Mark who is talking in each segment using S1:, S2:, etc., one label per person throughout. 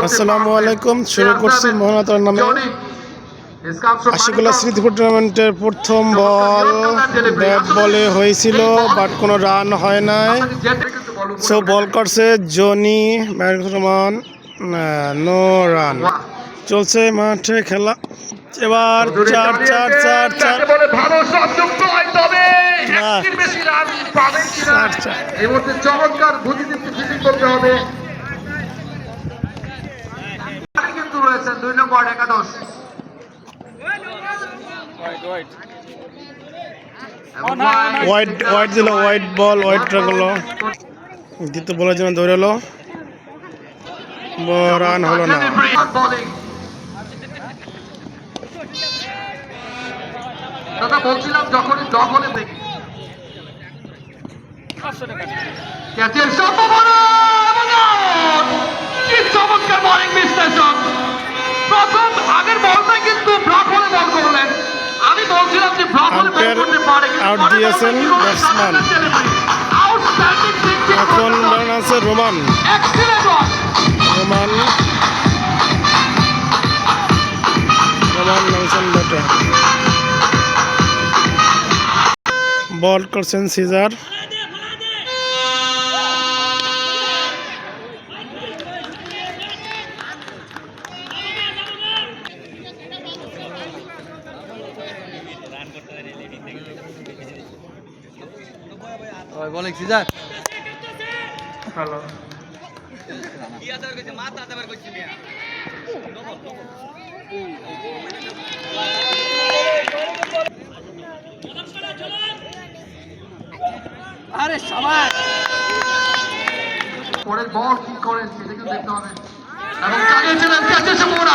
S1: আসসালামু আলাইকুম। শুরু করছি মোহনাতার নামে। আশিকুল্লাহ স্মৃতিপুর টুর্নামেন্টের প্রথম বল ব্যাট বলে হয়েছিল বাট কোনো রান হয় নাই। সো বল করছে জনি রহমান নো রান। চলছে মাঠে খেলা। এবার চার চার চার চার।
S2: বলে ভালো শট যুক্ত হয় তবে
S1: না।
S2: একটির বেশি রান পাবেন কিনা
S1: চার, চার।
S2: এই মুহূর্তে চমৎকার বুদ্ধিদীপ্তি ফিল্ডিং করতে হবে আর দুই নম্বর একাদশ।
S1: হোয়াইট হোয়াইট দিল হোয়াইট বল হোয়াইট রাখল দ্বিতীয় বলের জন্য দৌড়ালো রান হলো না।
S2: দাদা বলছিলাম যখনই দখলে দেখি। ক্যাচের চমৎকার বোলিং বিশ্লেষণ প্রথম আগের বলটা কিন্তু ব্লক হলে বল করলেন। আমি বলছিলাম যে ব্লক হলে বল করতে পারে।
S1: Out দিয়েছেন।
S2: আউটস্ট্যান্ডিং
S1: এখন রান আছে রোমান রোমান রোমান নামছেন ব্যাটে বল করছেন সিজার
S3: বলেন সিজার
S2: হ্যালো।
S3: আরে সবাই!
S2: পরের বল কি করেন সেটা কিন্তু দেখতে হবে। এবং ক্যাচ এসে মোড়া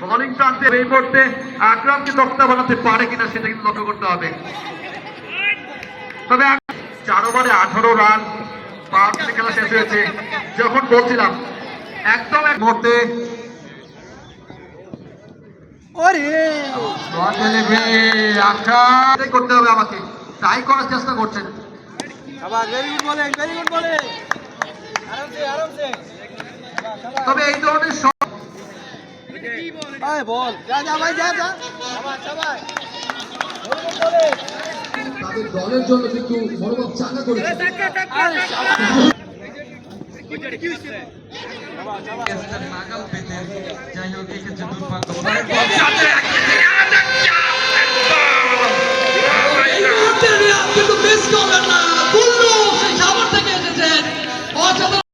S2: বোলিং প্রান্তে এই মুহূর্তে আকরামকে তক্তা বানাতে পারে কিনা সেটা কিন্তু লক্ষ্য করতে হবে। তবে চার ওভারে আঠারো রান পাঁচ খেলা শেষ হয়েছে। যখন বলছিলাম একদম এক মুহূর্তে করতে হবে আমাকে। ট্রাই করার চেষ্টা করছেন। তবে এই ধরনের
S3: আয় বল। যা যা ভাই যা যা।
S2: তাদের দলের জন্য কিন্তু মনোভাব চাঙ্গা করেছে
S3: আরে
S2: পেতেন যাই হোক এক্ষেত্রে দুর্ভাগ্য